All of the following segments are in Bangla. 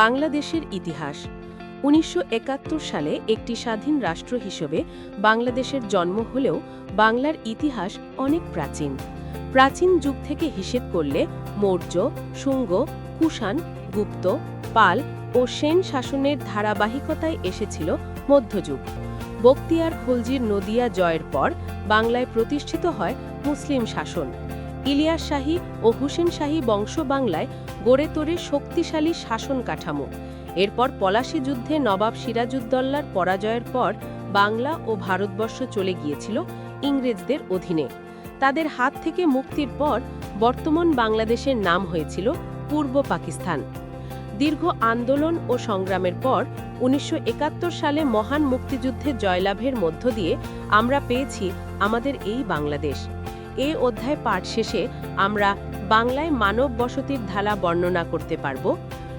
বাংলাদেশের ইতিহাস। উনিশশো একাত্তর সালে একটি স্বাধীন রাষ্ট্র হিসেবে বাংলাদেশের জন্ম হলেও বাংলার ইতিহাস অনেক প্রাচীন। প্রাচীন যুগ থেকে হিসেব করলে মৌর্য, শুঙ্গ, কুষাণ, গুপ্ত, পাল ও সেন শাসনের ধারাবাহিকতায় এসেছিল মধ্যযুগ। বক্তিয়ার খলজির নদিয়া জয়ের পর বাংলায় প্রতিষ্ঠিত হয় মুসলিম শাসন। ইলিয়াস শাহী ও হুসেন শাহী বংশ বাংলায় গড়ে তোলে শক্তিশালী শাসন কাঠামো। এরপর পলাশী যুদ্ধে নবাব সিরাজউদ্দৌলার পরাজয়ের পর বাংলা ও ভারতবর্ষ চলে গিয়েছিল ইংরেজদের অধীনে। তাদের হাত থেকে মুক্তির পর বর্তমান বাংলাদেশের নাম হয়েছিল পূর্ব পাকিস্তান। দীর্ঘ আন্দোলন ও সংগ্রামের পর উনিশশো একাত্তর সালে মহান মুক্তিযুদ্ধে জয়লাভের মধ্য দিয়ে আমরা পেয়েছি আমাদের এই বাংলাদেশ। এ অধ্যায় পাঠ শেষে আমরা বাংলায় মানব বসতির ধারা বর্ণনা করতে পারব,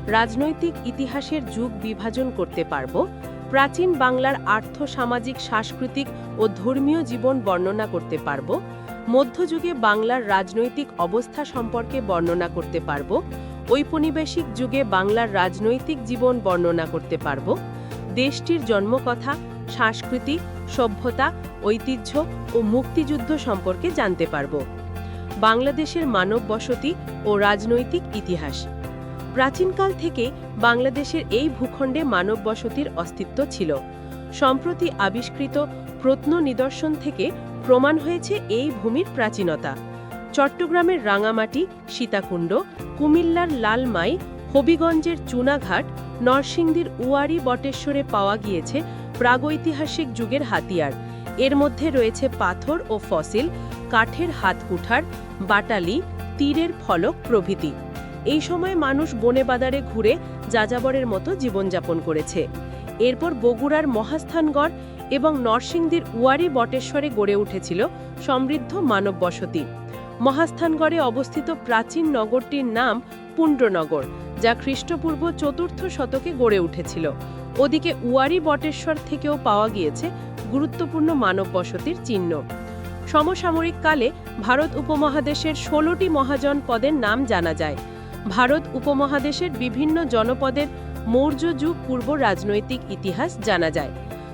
রাজনৈতিক ইতিহাসের যুগ বিভাজন করতে পারব, প্রাচীন বাংলার আর্থ সামাজিক সাংস্কৃতিক ও ধর্মীয় জীবন বর্ণনা করতে পারব, মধ্যযুগে বাংলার রাজনৈতিক অবস্থা সম্পর্কে বর্ণনা করতে পারব, ঔপনিবেশিক যুগে বাংলার রাজনৈতিক জীবন বর্ণনা করতে পারব, দেশটির জন্মকথা সংস্কৃতি সভ্যতা, ঐতিহ্য ও মুক্তিযুদ্ধ সম্পর্কে জানতে পারব। বাংলাদেশের মানব বসতি ও রাজনৈতিক ইতিহাস। প্রাচীনকাল থেকে বাংলাদেশের এই ভূখণ্ডে মানব বসতির অস্তিত্ব ছিল। সম্প্রতি আবিষ্কৃত প্রত্ন নিদর্শন থেকে প্রমাণ হয়েছে এই ভূমির প্রাচীনতা। চট্টগ্রামের রাঙামাটি, সীতাকুণ্ড, কুমিল্লার লালমাই, হবিগঞ্জের চুনাঘাট, নরসিংদীর উয়ারি বটেশ্বরে পাওয়া গিয়েছে প্রাগৈতিহাসিক যুগের হাতিয়ার। এর মধ্যে রয়েছে পাথর ও ফসিল, কাঠের হাতকুঠার, বাটালি, তীরের ফলক প্রভৃতি। এই সময় মানুষ বনে বাদারে ঘুরে যাযাবরের মতো জীবনযাপন করেছে। এরপর বগুড়ার মহাস্থানগড় এবং নরসিংদীর উয়ারি বটেশ্বরে গড়ে উঠেছিল সমৃদ্ধ মানব বসতি। মহাস্থানগড়ে অবস্থিত প্রাচীন নগরটির নাম পুণ্ড্রনগর যা খ্রিস্টপূর্ব চতুর্থ শতকে গড়ে উঠেছিল। ওদিকে উয়ারি বটেশ্বর থেকেও পাওয়া গিয়েছে গুরুত্বপূর্ণ মানব বসতির চিহ্ন। সমসাময়িক কালে ভারত উপমহাদেশের ষোলোটি মহাজন পদের নাম জানা যায়। ভারত উপমহাদেশের বিভিন্ন জনপদের মৌর্য যুগ পূর্ব রাজনৈতিক ইতিহাস জানা যায়।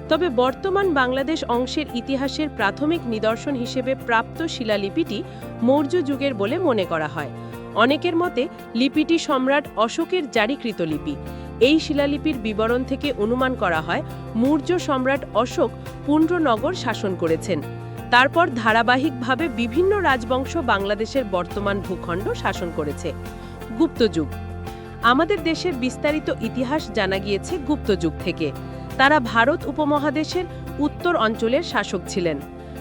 তবে বর্তমান বাংলাদেশ অংশের ইতিহাসের প্রাথমিক নিদর্শন হিসেবে প্রাপ্ত শিলালিপিটি মৌর্য যুগের বলে মনে করা হয়। অনেকের মতে, লিপিটি সম্রাট অশোকের জারিকৃত লিপি। এই শিলালিপির বিবরণ থেকে অনুমান করা হয়, মৌর্য সম্রাট অশোক পুণ্ড্রনগর শাসন করেছেন। তারপর ধারাবাহিকভাবে বিভিন্ন রাজবংশ বাংলাদেশের বর্তমান ভূখণ্ড শাসন করেছে। গুপ্তযুগ। আমাদের দেশের বিস্তারিত ইতিহাস জানা গিয়েছে গুপ্তযুগ থেকে। তারা ভারত উপমহাদেশের উত্তর অঞ্চলের শাসক ছিলেন।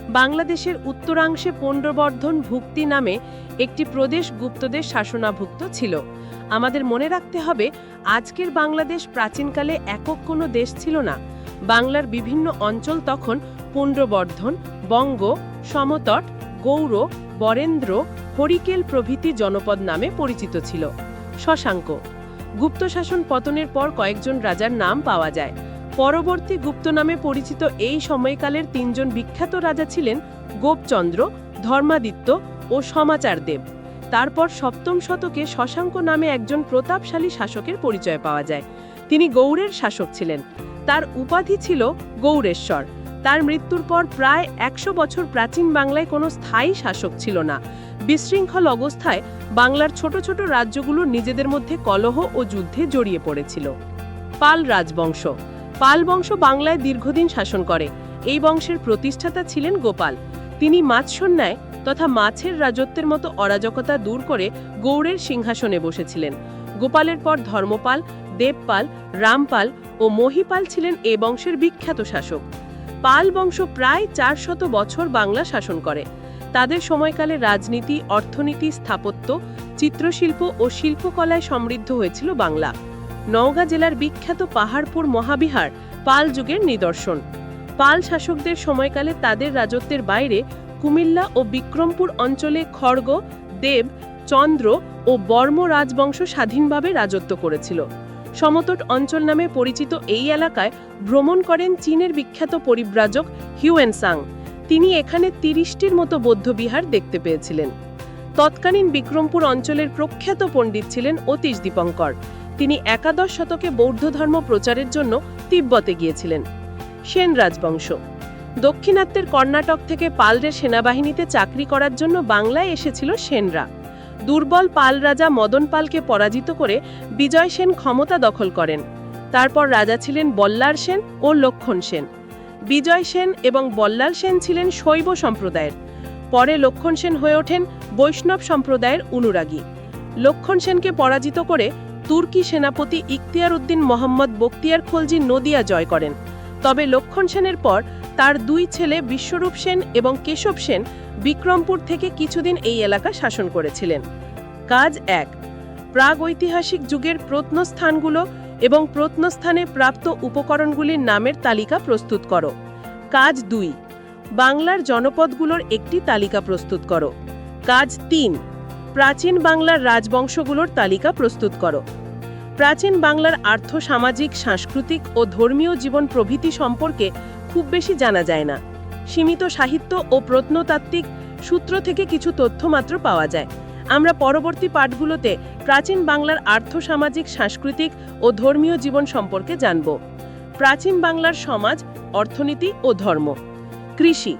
বাংলাদেশের উত্তরাংশে পণ্ডবর্ধন ভুক্তি নামে একটি প্রদেশ গুপ্তদের শাসনাভুক্ত ছিল। আমাদের মনে রাখতে হবে, আজকের বাংলাদেশ প্রাচীনকালে একক কোনো দেশ ছিল না। বাংলার বিভিন্ন অঞ্চল তখন পুণ্ডবর্ধন বঙ্গ, সমতট গৌর বরেন্দ্র, হরিকেল প্রভৃতি জনপদ নামে পরিচিত ছিল। শশাঙ্ক, গুপ্ত শাসন পতনের পর কয়েকজন রাজার নাম পাওয়া যায়। পরবর্তী গুপ্ত নামে পরিচিত এই সময়কালের তিনজন বিখ্যাত রাজা ছিলেন গোপচন্দ্র, ধর্মাদিত্য ও সমাচারদেব। তারপর সপ্তম শতকে শশাঙ্ক নামে একজন প্রতাপশালী শাসকের পরিচয় পাওয়া যায়। তিনি গৌড়ের শাসক ছিলেন। তার উপাধি ছিল গৌরেশ্বর তার মৃত্যুর পর প্রায় একশো বছর প্রাচীন বাংলায় কোনো স্থায়ী শাসক ছিল না। বিশৃঙ্খল অবস্থায় বাংলার ছোট ছোট রাজ্যগুলো নিজেদের মধ্যে কলহ ও যুদ্ধে জড়িয়ে পড়েছিল। পাল রাজবংশ। পাল বংশ বাংলায় দীর্ঘদিন শাসন করে। এই বংশের প্রতিষ্ঠাতা ছিলেন গোপাল। তিনি মাৎসন্যায় তথা মাছের রাজত্বের মতো অরাজকতা দূর করে গৌড়ের সিংহাসনে বসেছিলেন। গোপালের পর ধর্মপাল, দেবপাল, রামপাল ও মহিপাল ছিলেন এ বংশের বিখ্যাত শাসক। পাল বংশ প্রায় চারশত বছর বাংলা শাসন করে। তাদের সময়কালে রাজনীতি, অর্থনীতি, স্থাপত্য, চিত্রশিল্প ও শিল্পকলায় সমৃদ্ধ হয়েছিল বাংলা। নওগাঁ জেলার বিখ্যাত পাহাড়পুর মহাবিহার পাল যুগের নিদর্শন। পাল শাসকদের সময়কালে তাদের রাজত্বের বাইরে কুমিল্লা ও বিক্রমপুর অঞ্চলে খড়গ, দেব, চন্দ্র ও বর্ম রাজবংশ স্বাধীনভাবে রাজত্ব করেছিল। সমতট অঞ্চল নামে পরিচিত এই এলাকায় ভ্রমণ করেন চীনের বিখ্যাত পরিব্রাজক হিউয়েনসাং তিনি এখানে তিরিশটির মতো বৌদ্ধবিহার দেখতে পেয়েছিলেন। তৎকালীন বিক্রমপুর অঞ্চলের প্রখ্যাত পণ্ডিত ছিলেন অতীশ দীপঙ্কর। তিনি একাদশ শতকে বৌদ্ধ ধর্ম প্রচারের জন্য তিব্বতে গিয়েছিলেন। সেন রাজবংশ। দক্ষিণাত্যের কর্ণাটক থেকে পালদের সেনাবাহিনীতে চাকরি করার জন্য বাংলায় এসেছিল সেনরা। দুর্বল পাল রাজা মদন পালকে পরাজিত করে বিজয় সেন ক্ষমতা দখল করেন। তারপর রাজা ছিলেন বল্লার সেন ও লক্ষণ সেন। বিজয় সেন এবং বল্লাল সেন ছিলেন শৈব সম্প্রদায়ের। পরে লক্ষণ সেন হয়ে ওঠেন বৈষ্ণব সম্প্রদায়ের অনুরাগী। লক্ষণ সেনকে পরাজিত করে তুর্কি সেনাপতি ইখতিয়ার উদ্দিন মোহাম্মদ বক্তিয়ার খলজি নদিয়া জয় করেন। তবে লক্ষণ সেনের পর তার দুই ছেলে বিশ্বরূপ সেন এবং কেশব সেন বিক্রমপুর থেকে কিছুদিন এই এলাকা শাসন করেছিলেন। কাজ এক, প্রাগৈতিহাসিক যুগের প্রত্নস্থানগুলো এবং প্রত্নস্থানে প্রাপ্ত উপকরণগুলির নামের তালিকা প্রস্তুত করো। কাজ দুই, বাংলার জনপদগুলোর একটি তালিকা প্রস্তুত করো। কাজ তিন, প্রাচীন বাংলার রাজবংশগুলোর তালিকা প্রস্তুত করো। প্রাচীন বাংলার আর্থ, সামাজিক, সাংস্কৃতিক ও ধর্মীয় জীবন প্রভৃতি সম্পর্কে খুব বেশি জানা যায় না। সীমিত সাহিত্য ও প্রত্নতাত্ত্বিক সূত্র থেকে কিছু তথ্য মাত্র পাওয়া যায়। আমরা পরবর্তী পাঠগুলোতে প্রাচীন বাংলার আর্থসামাজিক সাংস্কৃতিক ও ধর্মীয় জীবন সম্পর্কে জানব। প্রাচীন বাংলার সমাজ, অর্থনীতি ও ধর্ম। কৃষি।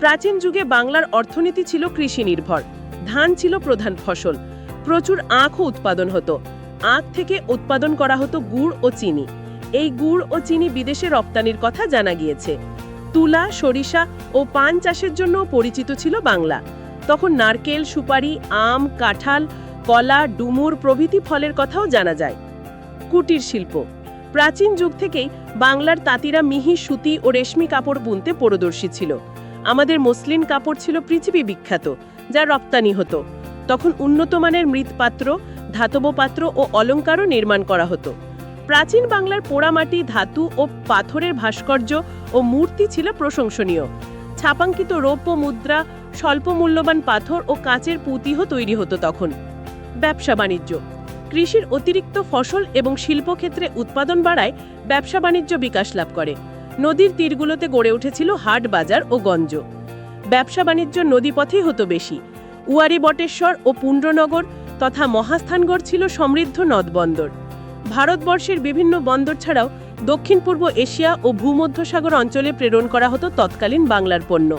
প্রাচীন যুগে বাংলার অর্থনীতি ছিল কৃষি নির্ভর ধান ছিল প্রধান ফসল। প্রচুর আখও উৎপাদন হতো। আখ থেকে উৎপাদন করা হতো গুড় ও চিনি। এই গুড় ও চিনি বিদেশে রপ্তানির কথা জানা গিয়েছে। তুলা, সরিষা ও পান চাষের জন্য পরিচিত ছিল বাংলা। তখন নারকেল, সুপারি, আম, কাঁঠাল, কলা, ডুমুর প্রভৃতি ফলের কথাও জানা যায়। কুটির শিল্প। প্রাচীন যুগ থেকেই বাংলার তাঁতিরা মিহি, সুতি ও রেশমি কাপড় বুনতে পরদর্শী ছিল। আমাদের মসলিন কাপড় ছিল পৃথিবী বিখ্যাত, যা রপ্তানি হতো। তখন উন্নত মানের মৃৎপাত্র ধাতব পাত্র ও অলঙ্কারও নির্মাণ করা হতো। প্রাচীন বাংলার পোড়ামাটি, ধাতু ও পাথরের ভাস্কর্য ও মূর্তি ছিল প্রশংসনীয়। ছাপাঙ্কিত রৌপ্য মুদ্রা, স্বল্প মূল্যবান পাথর ও কাঁচের পুঁতিহ তৈরি হতো তখন। ব্যবসা বাণিজ্য। কৃষির অতিরিক্ত ফসল এবং শিল্পক্ষেত্রে উৎপাদন বাড়ায় ব্যবসা বাণিজ্য বিকাশ লাভ করে। নদীর তীরগুলোতে গড়ে উঠেছিল হাট, বাজার ও গঞ্জ। ব্যবসা বাণিজ্য নদীপথেই হতো বেশি। উয়ারি বটেশ্বর ও পুণ্ড্রনগর তথা মহাস্থানগড় ছিল সমৃদ্ধ নদবন্দর। ভারতবর্ষের বিভিন্ন বন্দর ছাড়াও দক্ষিণ পূর্ব এশিয়া ও ভূমধ্যসাগর অঞ্চলে প্রেরণ করা হতো তৎকালীন বাংলার পণ্য,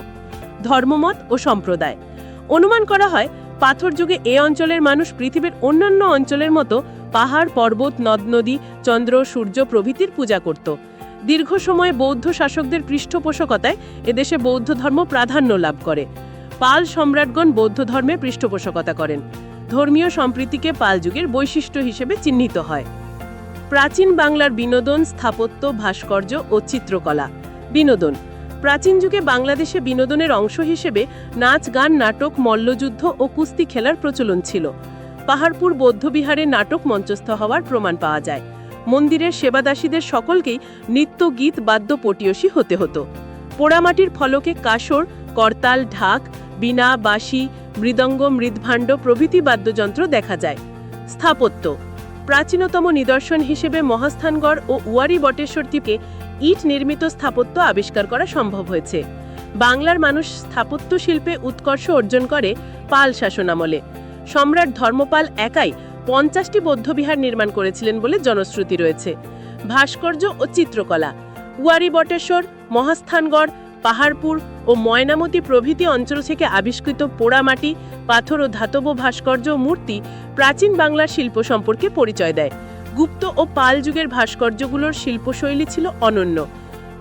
ধর্মমত ও সম্প্রদায়। অনুমান করা হয়, পাথর যুগে এ অঞ্চলের মানুষ পৃথিবীর অন্যান্য অঞ্চলের মতো পাহাড়, পর্বত, নদ, নদী, চন্দ্র, সূর্য প্রভৃতির পূজা করত। দীর্ঘ সময়ে বৌদ্ধ শাসকদের পৃষ্ঠপোষকতায় এদেশে বৌদ্ধ ধর্ম প্রাধান্য লাভ করে। পাল সম্রাটগণ বৌদ্ধ ধর্মে পৃষ্ঠপোষকতা করেন। ধর্মীয় সম্প্রীতিকে পাল যুগের বৈশিষ্ট্য হিসেবে চিহ্নিত হয়। প্রাচীন বাংলার বিনোদন, স্থাপত্য, ভাস্কর্য ও চিত্রকলা। বিনোদন। প্রাচীন যুগে বাংলাদেশে বিনোদনের অংশ হিসেবে নাচ, গান, নাটক, মল্লযুদ্ধ ও কুস্তি খেলার প্রচলন ছিল। পাহাড়পুর বৌদ্ধবিহারে নাটক মঞ্চস্থ হওয়ার প্রমাণ পাওয়া যায়। মন্দিরের সেবাদাসীদের সকলকেই নৃত্য গীত বাদ্য পটীয়সী হতে হতো। পোড়ামাটির ফলকে কাসর, করতাল, ঢাক বীণা বাঁশি মৃদঙ্গ মৃদভাণ্ড প্রভৃতি বাদ্যযন্ত্র দেখা যায়। স্থাপত্য। প্রাচীনতম নিদর্শন হিসেবে মহাস্থানগড় ও উয়ারি বটেশ্বর দ্বীপে ইট নির্মিত স্থাপত্য আবিষ্কার করা সম্ভব হয়েছে। বাংলার মানুষ স্থাপত্য শিল্পে উৎকর্ষ অর্জন করে পাল শাসনামলে। সম্রাট ধর্মপাল একাই পঞ্চাশটি বৌদ্ধবিহার নির্মাণ করেছিলেন বলে জনশ্রুতি রয়েছে। ভাস্কর্য ও চিত্রকলা। উয়ারি বটেশ্বর, মহাস্থানগড় পাহাড়পুর ও ময়নামতি প্রভৃতি অঞ্চল থেকে আবিষ্কৃত পোড়ামাটি পাথর ও ধাতব ভাস্কর্য মূর্তি প্রাচীন বাংলার শিল্প সম্পর্কে পরিচয় দেয়। গুপ্ত ও পাল যুগের ভাস্কর্যগুলোর শিল্পশৈলী ছিল অনন্য।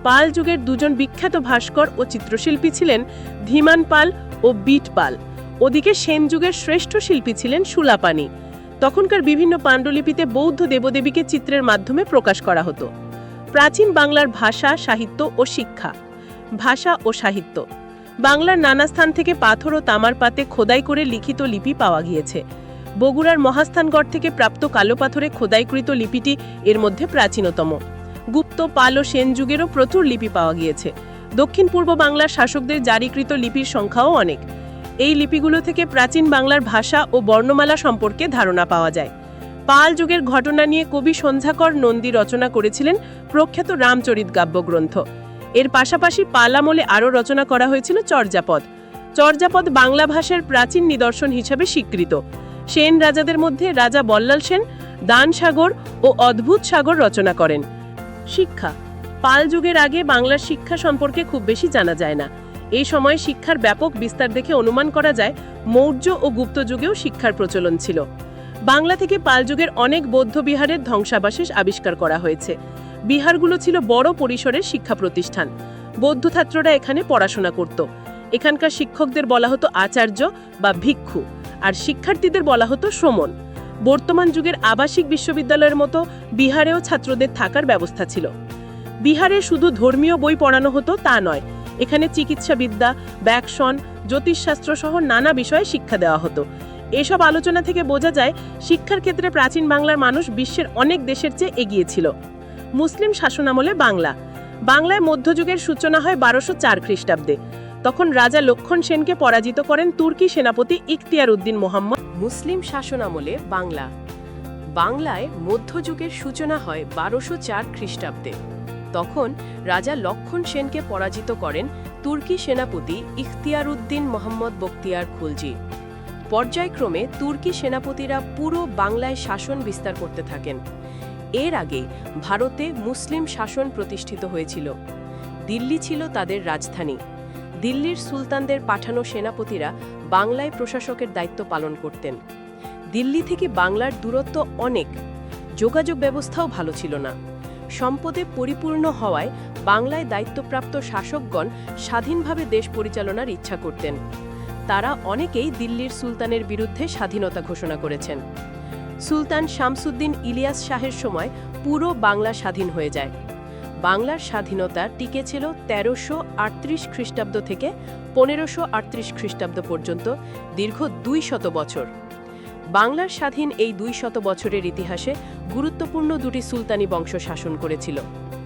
পাল যুগের দুজন বিখ্যাত ভাস্কর ও চিত্রশিল্পী ছিলেন ধীমান পাল ও বিট পাল। ওদিকে সেন যুগের শ্রেষ্ঠ শিল্পী ছিলেন সুলাপানি। তখনকার বিভিন্ন পাণ্ডুলিপিতে বৌদ্ধ দেবদেবীকে চিত্রের মাধ্যমে প্রকাশ করা হতো। প্রাচীন বাংলার ভাষা, সাহিত্য ও শিক্ষা। ভাষা ও সাহিত্য। বাংলার নানা স্থান থেকে পাথর ও তামার পাতে খোদাই করে লিখিত লিপি পাওয়া গিয়েছে। বগুড়ার মহাস্থানগড় থেকে প্রাপ্ত কালো পাথরে খোদাইকৃত লিপিটি এর মধ্যে প্রাচীনতম। গুপ্ত, পাল ও সেন যুগেরও প্রচুর লিপি পাওয়া গিয়েছে। দক্ষিণ পূর্ব বাংলার শাসকদের জারিকৃত লিপির সংখ্যাও অনেক। এই লিপিগুলো থেকে প্রাচীন বাংলার ভাষা ও বর্ণমালা সম্পর্কে ধারণা পাওয়া যায়। পাল যুগের ঘটনা নিয়ে কবি সন্ধ্যাকর নন্দী রচনা করেছিলেন প্রখ্যাত রামচরিত কাব্য গ্রন্থ এর পাশাপাশি পাল আমলে আরও রচনা করা হয়েছিল চর্যাপদ। চর্যাপদ বাংলা ভাষার প্রাচীন নিদর্শন হিসাবে স্বীকৃত। সেন রাজাদের মধ্যে রাজা বল্লাল সেন, দান সাগর ও অদ্ভুত সাগর রচনা করেন। শিক্ষা। পাল যুগের আগে বাংলার শিক্ষা সম্পর্কে খুব বেশি জানা যায় না। এই সময় শিক্ষার ব্যাপক বিস্তার দেখে অনুমান করা যায়, মৌর্য ও গুপ্ত যুগেও শিক্ষার প্রচলন ছিল। বাংলা থেকে পাল যুগের অনেক বৌদ্ধ বিহারের ধ্বংসাবশেষ আবিষ্কার করা হয়েছে। বিহারগুলো ছিল বড় পরিসরের শিক্ষা প্রতিষ্ঠান। বৌদ্ধ ছাত্ররা এখানে পড়াশোনা করত। এখানকার শিক্ষকদের বলা হতো আচার্য বা ভিক্ষু, আর শিক্ষার্থীদের বলা হতো শ্রমণ। বর্তমান যুগের আবাসিক বিশ্ববিদ্যালয়ের মতো বিহারেও ছাত্রদের থাকার ব্যবস্থা ছিল। বিহারে শুধু ধর্মীয় বই পড়ানো হতো তা নয়, এখানে চিকিৎসাবিদ্যা, ব্যাকসন, জ্যোতিষশাস্ত্র সহ নানা বিষয়ে শিক্ষা দেওয়া হতো। এসব আলোচনা থেকে বোঝা যায়, শিক্ষার ক্ষেত্রে প্রাচীন বাংলার মানুষ বিশ্বের অনেক দেশের চেয়ে এগিয়ে ছিল। মুসলিম শাসনামলে বাংলা। বাংলায় মধ্যযুগের সূচনা হয় বারোশো চার খ্রিস্টাব্দে। তখন রাজা লক্ষণ সেনকে পরাজিত করেন তুর্কি সেনাপতি ইখতিয়ার উদ্দিন মোহাম্মদ। মুসলিম শাসনামলে বাংলা। বাংলায় মধ্যযুগের সূচনা হয় বারোশো চার খ্রিস্টাব্দে। তখন রাজা লক্ষণ সেনকে পরাজিত করেন তুর্কি সেনাপতি ইখতিয়ার উদ্দিন মোহাম্মদ বক্তিয়ার খুলজি। পর্যায়ক্রমে তুর্কি সেনাপতিরা পুরো বাংলায় শাসন বিস্তার করতে থাকেন। এর আগে ভারতে মুসলিম শাসন প্রতিষ্ঠিত হয়েছিল। দিল্লি ছিল তাদের রাজধানী। দিল্লির সুলতানদের পাঠানো সেনাপতিরা বাংলায় প্রশাসকের দায়িত্ব পালন করতেন। দিল্লি থেকে বাংলার দূরত্ব অনেক। যোগাযোগ ব্যবস্থাও ভালো ছিল না। সম্পদে পরিপূর্ণ হওয়ায় বাংলায় দায়িত্বপ্রাপ্ত শাসকগণ স্বাধীনভাবে দেশ পরিচালনার ইচ্ছা করতেন। তারা অনেকেই দিল্লির সুলতানের বিরুদ্ধে স্বাধীনতা ঘোষণা করেছেন। সুলতান শামসুদ্দিন ইলিয়াস শাহের সময় পুরো বাংলা স্বাধীন হয়ে যায়। বাংলার স্বাধীনতা টিকে ছিল তেরোশো আটত্রিশ খ্রিস্টাব্দ থেকে পনেরোশো আটত্রিশ খ্রিস্টাব্দ পর্যন্ত, দীর্ঘ দুই শত বছর। বাংলার স্বাধীন এই দুই শত বছরের ইতিহাসে গুরুত্বপূর্ণ দুটি সুলতানি বংশ শাসন করেছিল,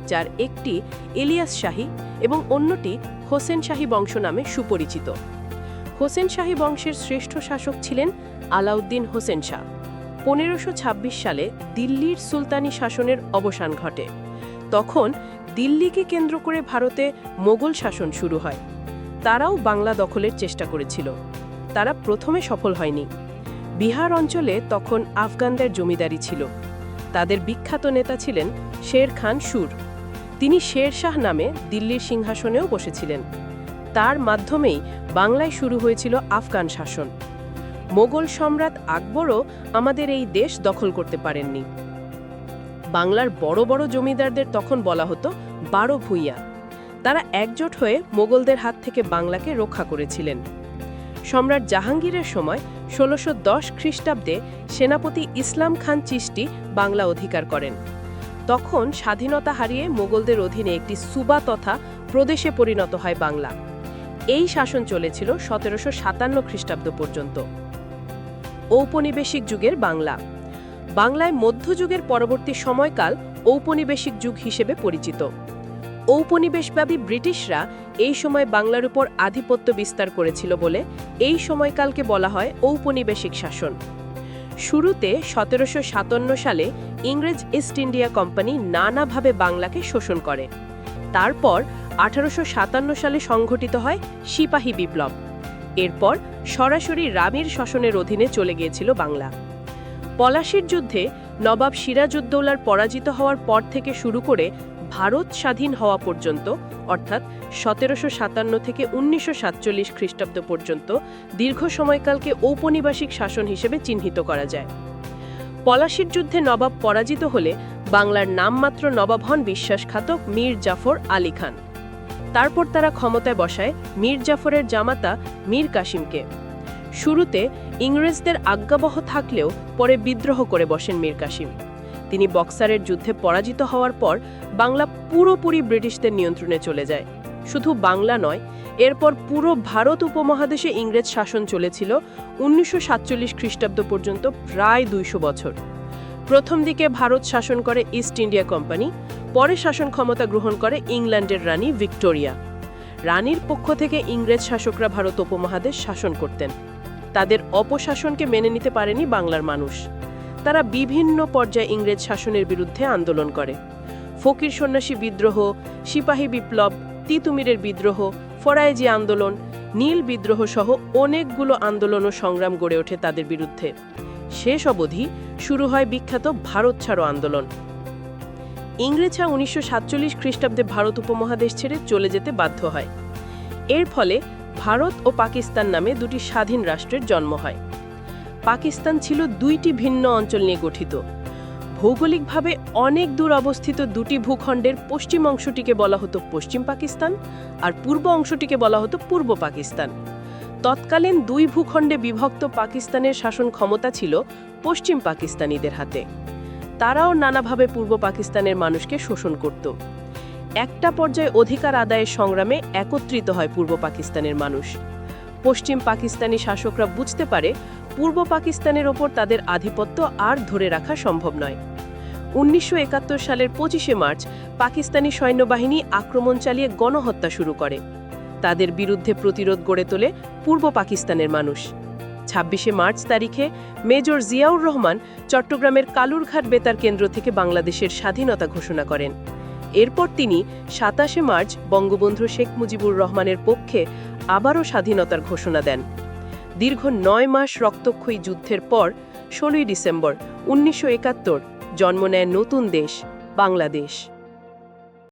যার একটি ইলিয়াস শাহী এবং অন্যটি হোসেন শাহী বংশ নামে সুপরিচিত। হোসেন শাহী বংশের শ্রেষ্ঠ শাসক ছিলেন আলাউদ্দিন হোসেন শাহ। পনেরোশো সালে দিল্লির সুলতানি শাসনের অবসান ঘটে। তখন দিল্লিকে কেন্দ্র করে ভারতে মোগল শাসন শুরু হয়। তারাও বাংলা দখলের চেষ্টা করেছিল। তারা প্রথমে সফল হয়নি। বিহার অঞ্চলে তখন আফগানদের জমিদারি ছিল। তাদের বিখ্যাত নেতা ছিলেন শের খান সুর। তিনি শের শাহ নামে দিল্লির সিংহাসনেও বসেছিলেন। তার মাধ্যমেই বাংলায় শুরু হয়েছিল আফগান শাসন। মোগল সম্রাট আকবরও আমাদের এই দেশ দখল করতে পারেননি। বাংলার বড় বড় জমিদারদের তখন বলা হতো বারো ভূঁইয়া। তারা একজোট হয়ে মোগলদের হাত থেকে বাংলাকে রক্ষা করেছিলেন। সম্রাট জাহাঙ্গীরের সময় ষোলোশো দশ খ্রিস্টাব্দে সেনাপতি ইসলাম খান চিশতি বাংলা অধিকার করেন। তখন স্বাধীনতা হারিয়ে মোগলদের অধীনে একটি সুবা তথা প্রদেশে পরিণত হয় বাংলা। এই শাসন চলেছিল সতেরোশো সাতান্ন খ্রিস্টাব্দ পর্যন্ত। ঔপনিবেশিক যুগের বাংলা। বাংলায় মধ্যযুগের পরবর্তী সময়কাল ঔপনিবেশিক যুগ হিসেবে পরিচিত। ঔপনিবেশবাদী ব্রিটিশরা এই সময় বাংলার উপর আধিপত্য বিস্তার করেছিল বলে এই সময়কালকে বলা হয় ঔপনিবেশিক শাসন। শুরুতে সতেরোশো সাতান্ন সালে ইংরেজ ইস্ট ইন্ডিয়া কোম্পানি নানাভাবে বাংলাকে শোষণ করে। তারপর আঠারোশো সাতান্ন সালে সংঘটিত হয় সিপাহী বিপ্লব। এরপর সরাসরি রামির শাসনের অধীনে চলে গিয়েছিল বাংলা। পলাশির যুদ্ধে নবাব সিরাজউদ্দৌলার পরাজিত হওয়ার পর থেকে শুরু করে ভারত স্বাধীন হওয়া পর্যন্ত, অর্থাৎ সতেরোশো সাতান্ন থেকে উনিশশো সাতচল্লিশ খ্রিস্টাব্দ পর্যন্ত দীর্ঘ সময়কালকে ঔপনিবাসিক শাসন হিসেবে চিহ্নিত করা যায়। পলাশির যুদ্ধে নবাব পরাজিত হলে বাংলার নামমাত্র নবাব হন বিশ্বাসঘাতক মীর জাফর আলী খান। তারপর তারা ক্ষমতায় বসায় মীর জাফরের জামাতা মীর কাসিমকে। শুরুতে ইংরেজদের আজ্ঞাবহ থাকলেও পরে বিদ্রোহ করে বসেন মীর কাসিম। তিনি বক্সারের যুদ্ধে পরাজিত হওয়ার পর বাংলা পুরোপুরি ব্রিটিশদের নিয়ন্ত্রণে চলে যায়। শুধু বাংলা নয়, এরপর পুরো ভারত উপমহাদেশে ইংরেজ শাসন চলেছিল উনিশশো সাতচল্লিশ খ্রিস্টাব্দ পর্যন্ত প্রায় দুইশো বছর। প্রথম দিকে ভারত শাসন করে ইস্ট ইন্ডিয়া কোম্পানি পরে শাসন ক্ষমতা গ্রহণ করে ইংল্যান্ডের রানী ভিক্টোরিয়া। রানীর পক্ষ থেকে ইংরেজ শাসকরা ভারত উপমহাদেশ শাসন করতেন। তাদের অপশাসনকে মেনে নিতে পারেনি বাংলার মানুষ। তারা বিভিন্ন পর্যায়ে ইংরেজ শাসনের বিরুদ্ধে আন্দোলন করে। ফকির সন্ন্যাসী বিদ্রোহ, সিপাহী বিপ্লব, তিতুমিরের বিদ্রোহ, ফরাইজি আন্দোলন, নীল বিদ্রোহ সহ অনেকগুলো আন্দোলন ও সংগ্রাম গড়ে ওঠে তাদের বিরুদ্ধে। শেষ অবধি শুরু হয় বিখ্যাত ভারত ছাড়ো আন্দোলন। ইংরেজরা উনিশশো সাতচল্লিশ খ্রিস্টাব্দে ভারত উপমহাদেশ ছেড়ে চলে যেতে বাধ্য হয়। এর ফলে ভারত ও পাকিস্তান নামে দুটি স্বাধীন রাষ্ট্রের জন্ম হয়। পাকিস্তান ছিল দুইটি ভিন্ন অঞ্চল নিয়ে গঠিত। ভৌগোলিকভাবে অনেক দূর অবস্থিত দুটি ভূখণ্ডের পশ্চিম অংশটিকে বলা হতো পশ্চিম পাকিস্তান আর পূর্ব অংশটিকে বলা হতো পূর্ব পাকিস্তান। তৎকালীন দুই ভূখণ্ডে বিভক্ত পাকিস্তানের শাসন ক্ষমতা ছিল পশ্চিম পাকিস্তানিদের হাতে। তারাও নানাভাবে পূর্ব পাকিস্তানের মানুষকে শোষণ করত। একটা পর্যায়ে অধিকার আদায়ের সংগ্রামে একত্রিত হয় পূর্ব পাকিস্তানের মানুষ। পশ্চিম পাকিস্তানি শাসকরা বুঝতে পারে, পূর্ব পাকিস্তানের ওপর তাদের আধিপত্য আর ধরে রাখা সম্ভব নয়। উনিশশো সালের পঁচিশে মার্চ পাকিস্তানি সৈন্যবাহিনী আক্রমণ চালিয়ে গণহত্যা শুরু করে। তাদের বিরুদ্ধে প্রতিরোধ গড়ে তোলে পূর্ব পাকিস্তানের মানুষ। ছাব্বিশে মার্চ তারিখে মেজর জিয়াউর রহমান চট্টগ্রামের কালুরঘাট বেতার কেন্দ্র থেকে বাংলাদেশের স্বাধীনতা ঘোষণা করেন। এরপর তিনি সাতাশে মার্চ বঙ্গবন্ধু শেখ মুজিবুর রহমানের পক্ষে আবারও স্বাধীনতার ঘোষণা দেন। দীর্ঘ নয় মাস রক্তক্ষয়ী যুদ্ধের পর ষোলোই ডিসেম্বর উনিশশো একাত্তর জন্ম নেয় নতুন দেশ, বাংলাদেশ।